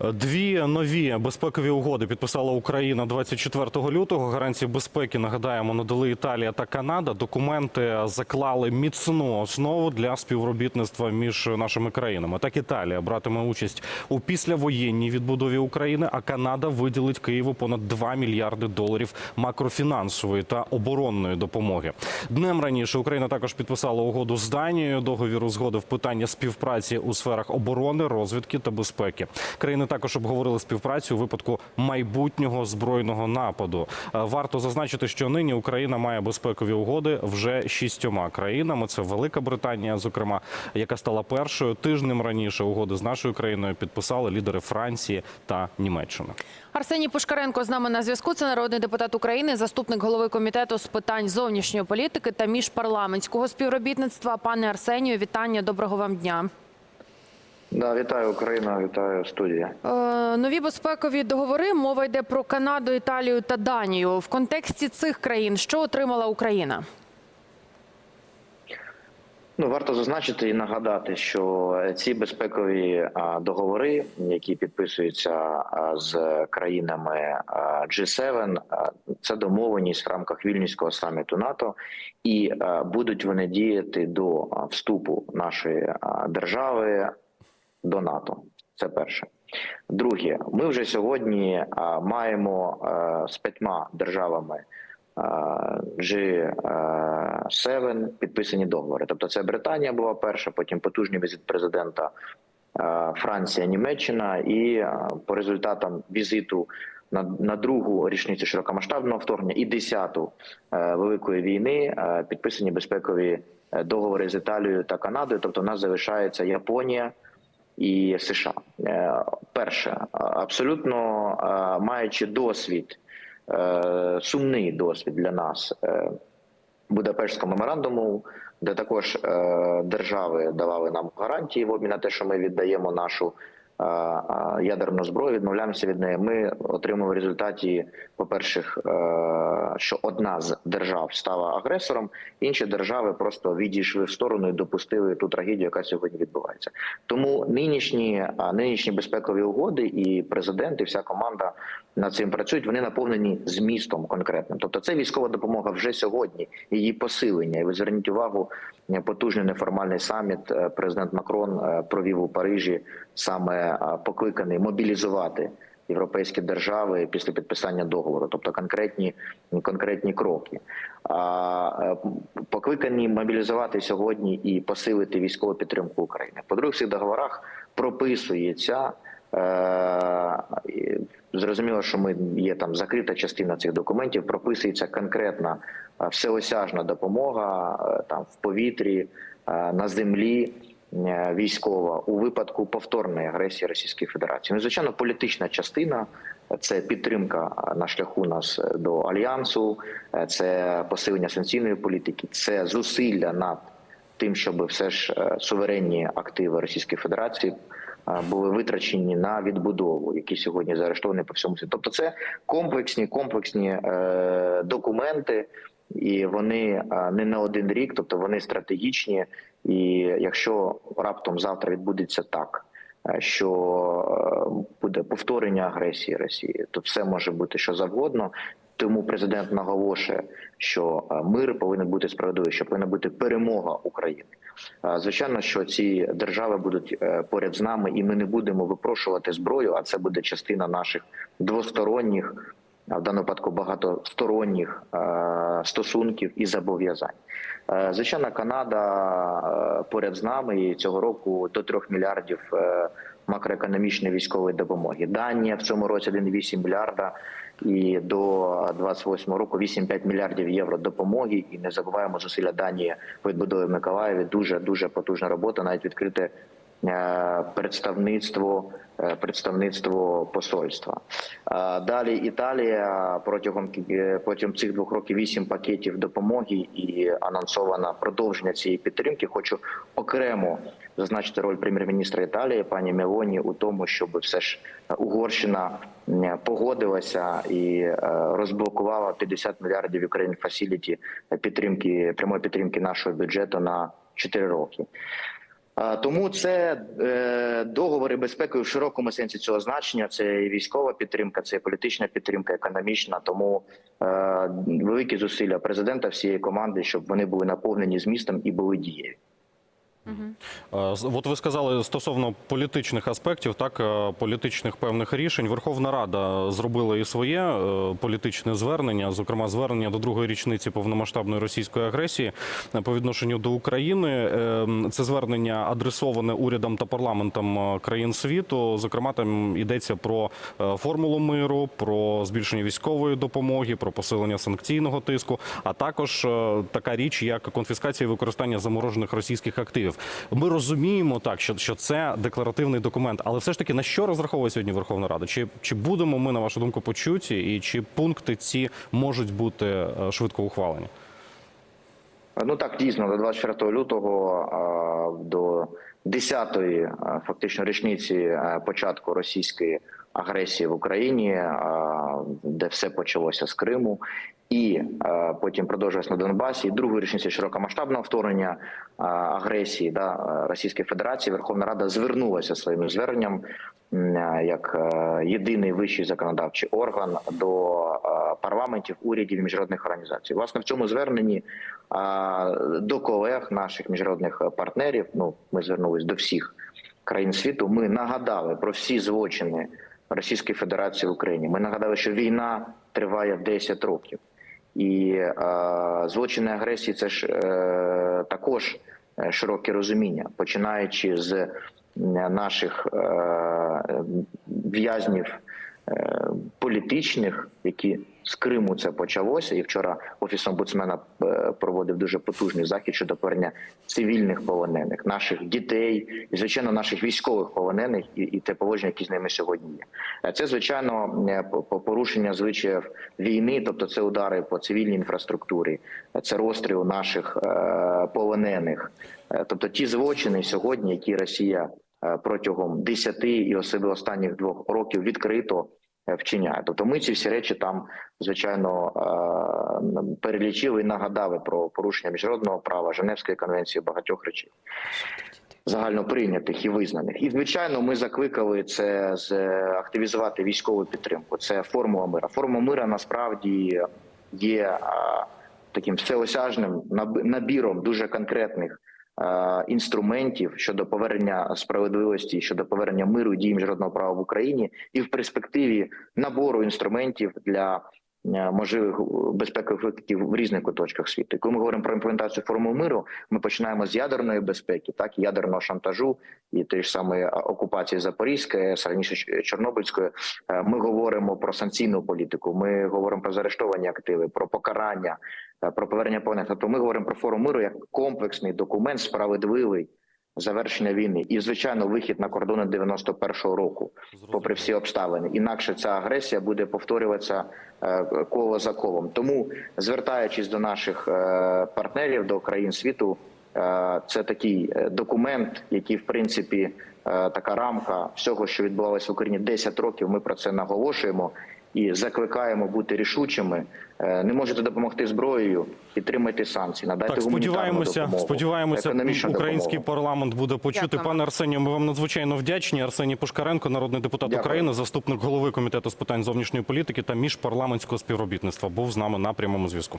Дві нові безпекові угоди підписала Україна 24 лютого. Гарантії безпеки нагадаємо надали Італія та Канада. Документи заклали міцну основу для співробітництва між нашими країнами. Так Італія братиме участь у післявоєнній відбудові України, а Канада виділить Києву понад 2 мільярди доларів макрофінансової та оборонної допомоги. Днем раніше Україна також підписала угоду з Данією. Договір узгодив питання співпраці у сферах оборони, розвідки та безпеки. Країни також обговорили співпрацю у випадку майбутнього збройного нападу. Е, Варто зазначити, що нині Україна має безпекові угоди вже шістьома країнами. Це Велика Британія, зокрема, яка стала першою. Тижнем раніше угоди з нашою країною підписали лідери Франції та Німеччини. Арсеній Пушкаренко з нами на зв'язку. Це народний депутат України, заступник голови комітету з питань зовнішньої політики та міжпарламентського співробітництва. Пане Арсенію, вітання. Доброго вам дня. Да, вітаю Україна, вітаю студія. Е, нові безпекові договори. Мова йде про Канаду, Італію та Данію. В контексті цих країн що отримала Україна? Ну варто зазначити і нагадати, що ці безпекові договори, які підписуються з країнами G7, це домовленість в рамках вільнюського саміту НАТО, і будуть вони діяти до вступу нашої держави до НАТО. Це перше. Друге, ми вже сьогодні а, маємо а, з п'ятьма державами. G7 підписані договори. Тобто, це Британія була перша, потім потужний візит президента е, Франція, Німеччина, і е, по результатам візиту на, на другу річницю широкомасштабного вторгнення і десяту е, великої війни е, підписані безпекові е, договори з Італією та Канадою. Тобто, у нас залишається Японія. І США. Е, перше абсолютно е, маючи досвід е, сумний досвід для нас Будапештського меморандуму, де також держави давали нам гарантії в обмін на те, що ми віддаємо нашу ядерну зброю, відмовляємося від неї. Ми отримали в результаті, по-перше, що одна з держав стала агресором, інші держави просто відійшли в сторону і допустили ту трагедію, яка сьогодні відбувається. Тому нинішні нинішні безпекові угоди і президент, і вся команда над цим працюють. Вони наповнені змістом конкретним. Тобто, це військова допомога вже сьогодні, її посилення. І ви зверніть увагу, е, потужний неформальний саміт. е, Президент Макрон е, провів у Парижі саме е, покликаний мобілізувати. Європейські держави після підписання договору, тобто конкретні конкретні кроки, е, покликані мобілізувати сьогодні і посилити військову підтримку України. По друге, в цих договорах прописується е, зрозуміло, що ми є там закрита частина цих документів. Прописується конкретна всеосяжна допомога там в повітрі, на землі. Е, Військова у випадку повторної агресії Російської Федерації, ну звичайно, політична частина це підтримка е, на шляху нас е, до альянсу, це посилення санкційної політики, це зусилля над тим, щоб все ж суверенні активи Російської Федерації були витрачені на відбудову, які сьогодні заарештовані по всьому світу. Тобто, це комплексні комплексні е, документи, і вони не на один рік, тобто вони стратегічні. І якщо раптом завтра відбудеться так. е, Що е, буде повторення агресії Росії, то все може бути що завгодно. Тому президент наголошує, що е, мир повинен бути справедливий, що повинна бути перемога України. Звичайно, що ці держави будуть поряд з нами, і ми не будемо випрошувати зброю, а це буде частина наших двосторонніх, а в даному випадку багатосторонніх е, стосунків і зобов'язань. Е, Звичайно, Канада е, поряд з нами і цього року до 3 мільярдів макроекономічної військової допомоги. Данія в цьому році 1,8 мільярда і до 28 року 8-5 мільярдів євро допомоги. І не забуваємо зусилля Данії по відбудові Миколаєві. Дуже дуже потужна робота. Навіть відкрите е, представництво. е, Представництво посольства Е, далі Італія протягом е, протягом цих двох років вісім пакетів допомоги і анонсовано продовження цієї підтримки. Хочу окремо зазначити роль прем'єр-міністра Італії пані Мелоні у тому, щоб все ж Угорщина погодилася і е, розблокувала 50 мільярдів Ukraine Facility підтримки прямої підтримки нашого бюджету на 4 роки. Тому це е, договори безпеки в широкому сенсі цього значення. Це і військова підтримка, це і політична підтримка, економічна. Тому е, великі зусилля президента всієї команди, щоб вони були наповнені змістом і були дієві. З- От ви сказали стосовно політичних аспектів, так е, політичних певних рішень. Верховна Рада зробила і своє е, політичне звернення, зокрема звернення до другої річниці повномасштабної російської агресії по відношенню до України. Е, Це звернення адресоване урядам та парламентам країн світу. Зокрема, там йдеться про формулу миру, про збільшення військової допомоги, про посилення санкційного тиску, а також така річ, як конфіскація і використання заморожених російських активів. Ми розуміємо так, що, що це декларативний документ, але все ж таки на що розраховує сьогодні Верховна Рада? Чи, чи будемо ми на вашу думку почуті, і чи пункти ці можуть бути е, швидко ухвалені? Ну так дійсно до 24 лютого до 10-ї фактично річниці початку російської агресії в Україні, де все почалося з Криму, і а, потім продовжилось на Донбасі. І другої річниці широкомасштабного вторгнення а, агресії да, Російської Федерації Верховна Рада звернулася своїм зверненням а, як е, єдиний вищий законодавчий орган до е, парламентів, урядів і міжнародних організацій. Власне, в цьому зверненні а, до колег наших міжнародних партнерів. Ну ми звернулись до всіх країн світу. Ми нагадали про всі злочини Російської Федерації в Україні. Ми нагадали, що війна триває 10 років, і е, злочини агресії це ж е, також е, широке розуміння, починаючи з наших е, в'язнів політичних, які з Криму це почалося, і вчора офіс омбудсмена е, проводив дуже потужний захід щодо повернення цивільних полонених, наших дітей і звичайно наших військових полонених і, і те положення, які з ними сьогодні є. Е, Це звичайно е, по- по- порушення звичаїв війни, тобто це удари по цивільній інфраструктурі, е, це розстріл наших е, полонених, Е, тобто ті злочини сьогодні, які Росія е, протягом 10 і особливо останніх двох років відкрито е, вчиняє. Тобто ми ці всі речі там, звичайно, е, перелічили і нагадали про порушення міжнародного права, Женевської конвенції, багатьох речей. Загально прийнятих і визнаних, і звичайно, ми закликали це з активізувати військову підтримку. Це формула мира. Формула мира насправді є таким всеосяжним наб- набіром дуже конкретних е, інструментів щодо повернення справедливості, щодо повернення миру і дії міжнародного права в Україні, і в перспективі набору інструментів для е, можливих безпекових викликів в різних куточках світу. І Коли ми говоримо про імплементацію формул миру, ми починаємо з ядерної безпеки, так ядерного шантажу, і тієї ж самої е, окупації Запорізької, раніше Чорнобильської. Е, Ми говоримо про санкційну політику. Ми говоримо про заарештовані активи, про покарання, е, про повернення полонених. Тобто ми говоримо про форум миру як комплексний документ, справедливий завершення війни, і звичайно, вихід на кордони 91-го року, попри всі обставини. Інакше ця агресія буде повторюватися е, коло за колом. Тому, звертаючись до наших е, партнерів, до країн світу, е, це такий документ, який в принципі така рамка всього, що відбувалося в Україні 10 років. Ми про це наголошуємо. І закликаємо бути рішучими. Е, Не можете допомогти зброєю, підтримайте санкції, надайте Так, гуманітарну сподіваємося, допомогу, сподіваємося, український допомогу. парламент буде почути. Дякую. Пане Арсенію, ми вам надзвичайно вдячні. Арсеній Пушкаренко, народний депутат Дякую. України, заступник голови комітету з питань зовнішньої політики та міжпарламентського співробітництва, був з нами на прямому зв'язку.